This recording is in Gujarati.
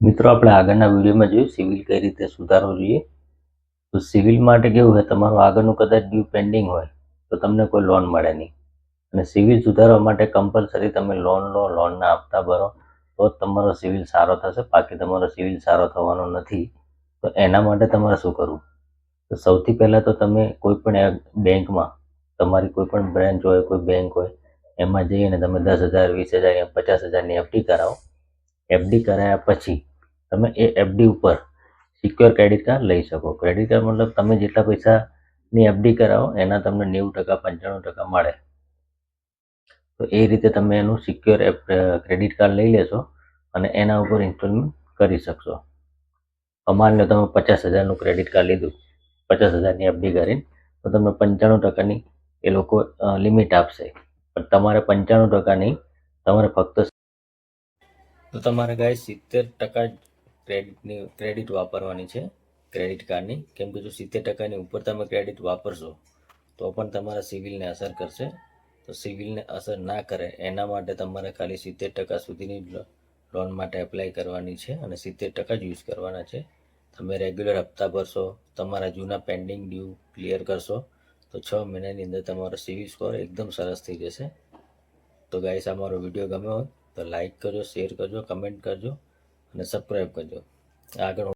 મિત્રો, આપણે આગળના વિડીયોમાં જોયું સિવિલ કઈ રીતે સુધારવું જોઈએ. તો સિવિલ માટે કેવું કે તમારું આગળનું કદાચ ડ્યુ પેન્ડિંગ હોય, તો તમને કોઈ લોન મળે નહીં. અને સિવિલ સુધારવા માટે કમ્પલસરી તમે લોન લો લોનના હપ્તા ભરો, તો જ તમારો સિવિલ સારો થશે. બાકી તમારો સિવિલ સારો થવાનો નથી, તો એના માટે તમારે શું કરવું? તો સૌથી પહેલાં તો તમે કોઈ પણ બેંકમાં, તમારી કોઈ પણ બ્રાન્ચ હોય, કોઈ બેંક હોય, એમાં જઈને તમે દસ હજાર, વીસ હજાર, પચાસ હજારની એફડી કરાવો. એફડી કરાયા પછી તમે એ એફડી ઉપર સિક્યોર ક્રેડિટ કાર્ડ લઈ શકો. ક્રેડિટ કાર્ડ મતલબ તમે જેટલા પૈસાની એફડી કરાવો, એના તમને નેવું ટકા, પંચાણું ટકા મળે. તો એ રીતે તમે એનું સિક્યોર ક્રેડિટ કાર્ડ લઈ લેશો અને એના ઉપર ઇન્સ્ટોલમેન્ટ કરી શકશો. અમારને તમે પચાસ હજારનું ક્રેડિટ કાર્ડ લીધું, પચાસ હજારની એફડી કરીને, તો તમને પંચાણું ટકાની એ લોકો લિમિટ આપશે. પણ તમારે પંચાણું ટકાની તમારે ફક્ત તો તમારે ગાય સિત્તેર ટકા ક્રેડિટની ક્રેડિટ વાપરવાની છે ક્રેડિટ કાર્ડની કેમ કે જો સિત્તેર ટકાની ઉપર તમે ક્રેડિટ વાપરશો, તો પણ તમારા સિવિલને અસર કરશે. તો સિવિલને અસર ના કરે, એના માટે તમારે ખાલી સિત્તેર ટકા સુધીની લોન માટે એપ્લાય કરવાની છે અને સિત્તેર ટકા જ યુઝ કરવાના છે. તમે રેગ્યુલર હપ્તા ભરશો, તમારા જૂના પેન્ડિંગ ડ્યુ ક્લિયર કરશો, તો છ મહિનાની અંદર તમારો સિવિલ સ્કોર એકદમ સરસ થઈ જશે. તો ગાઈસ અમારો વીડિયો ગમ્યો હોય તો લાઈક કરજો શેર કરજો કમેન્ટ કરજો. અને સબસ્ક્રાઈબ કરજો. આગળ